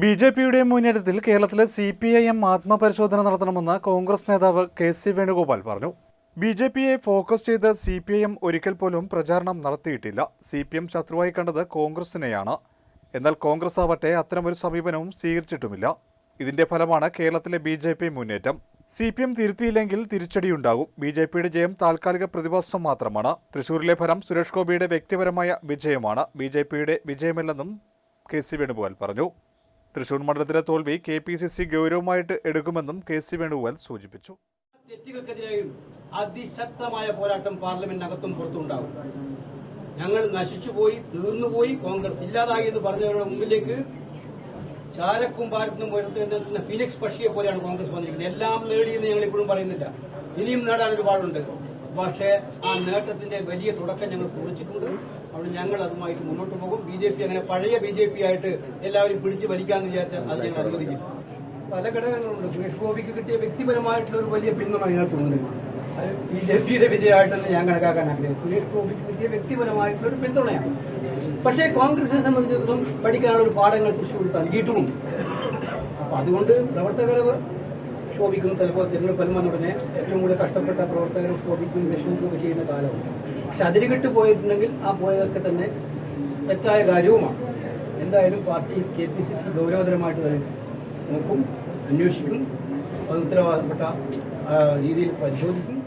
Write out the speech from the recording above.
B J പിയുടെ മുന്നേറ്റത്തിൽ കേരളത്തിലെ സി പി ഐ എം ആത്മപരിശോധന നടത്തണമെന്ന് കോൺഗ്രസ് നേതാവ് കെ സി വേണുഗോപാൽ പറഞ്ഞു. ബി ജെ പിയെ ഫോക്കസ് ചെയ്ത് സി പി ഐ എം ഒരിക്കൽ പോലും പ്രചാരണം നടത്തിയിട്ടില്ല. സി പി എം ശത്രുവായി കണ്ടത് കോൺഗ്രസിനെയാണ്. എന്നാൽ കോൺഗ്രസ് ആവട്ടെ അത്തരമൊരു സമീപനവും സ്വീകരിച്ചിട്ടുമില്ല. ഇതിന്റെ ഫലമാണ് കേരളത്തിലെ ബി ജെ പി മുന്നേറ്റം. സി പി എം തിരുത്തിയില്ലെങ്കിൽ തിരിച്ചടിയുണ്ടാകും. ബി ജെ പിയുടെ ജയം താൽക്കാലിക പ്രതിഭാസം മാത്രമാണ്. തൃശൂരിലെ ഫലം സുരേഷ് ഗോപിയുടെ വ്യക്തിപരമായ വിജയമാണ്. ബി ജെ പിയുടെ വിജയമല്ലെന്നും കെ സി വേണുഗോപാൽ പറഞ്ഞു. തൃശൂർ മണ്ഡലത്തിലെ തോൽവി കെ പി സി സി ഗൗരവമായിട്ട് എടുക്കുമെന്നും കെ സി വേണുഗോപാൽ സൂചിപ്പിച്ചു. തെറ്റുകൾക്കെതിരെയും അതിശക്തമായ പോരാട്ടം പാർലമെന്റിനകത്തും പുറത്തുണ്ടാവും ഞങ്ങൾ നശിച്ചുപോയി തീർന്നുപോയി കോൺഗ്രസ് ഇല്ലാതായി എന്ന് പറഞ്ഞവരുടെ മുമ്പിലേക്ക് ചാരക്കും ഭാരത്തിനും ഉയർത്തുന്ന ഫിനിക്സ് പക്ഷിയെ പോലെയാണ് കോൺഗ്രസ് വന്നിരിക്കുന്നത്. എല്ലാം നേടിയെന്ന് ഞങ്ങൾ ഇപ്പോഴും പറയുന്നില്ല. ഇനിയും നേടാൻ ഒരുപാടുണ്ട് പക്ഷേ ആ നേട്ടത്തിന്റെ വലിയ തുടക്കം ഞങ്ങൾ കുറിച്ചിട്ടുണ്ട്. അവിടെ ഞങ്ങൾ അതുമായിട്ട് മുന്നോട്ട് പോകും. ബി ജെ പി അങ്ങനെ പഴയ ബി ജെ പി ആയിട്ട് എല്ലാവരും പിടിച്ചു വലിക്കാന്ന് വിചാരിച്ചാൽ അത് ഞങ്ങൾ അനുവദിക്കും. പല ഘടകങ്ങളുണ്ട്. സുരേഷ് ഗോപിക്ക് കിട്ടിയ വ്യക്തിപരമായിട്ടുള്ള ഒരു വലിയ പിന്തുണ ഇതിനകത്തുണ്ട് അത് ബി ജെ പിയുടെ വിജയമായിട്ടെന്ന് ഞാൻ കണക്കാക്കാൻ ആഗ്രഹിക്കും സുരേഷ് ഗോപിക്ക് കിട്ടിയ വ്യക്തിപരമായിട്ടുള്ള ഒരു പിന്തുണയാണ്. പക്ഷേ കോൺഗ്രസിനെ സംബന്ധിച്ചിടത്തോളം പഠിക്കാനുള്ള ഒരു പാഠങ്ങൾ തൃശ്ശൂർ നൽകിയിട്ടുമുണ്ട്. അപ്പൊ അതുകൊണ്ട് പ്രവർത്തകർ ശോഭിക്കും ചിലപ്പോൾ തിരഞ്ഞെടുപ്പ് വന്ന ഏറ്റവും കൂടുതൽ കഷ്ടപ്പെട്ട പ്രവർത്തകർ ശോഭിക്കും വിഷമിക്കുകയൊക്കെ ചെയ്യുന്ന കാലമാണ് പക്ഷെ അതിരുകിട്ട് പോയിട്ടുണ്ടെങ്കിൽ ആ പോയതൊക്കെ തന്നെ തെറ്റായ കാര്യവുമാണ്. എന്തായാലും party K P C C ഗൗരവതരമായിട്ട് തന്നെ നോക്കും അന്വേഷിക്കും അത് ഉത്തരവാദപ്പെട്ട രീതിയിൽ പരിശോധിക്കും.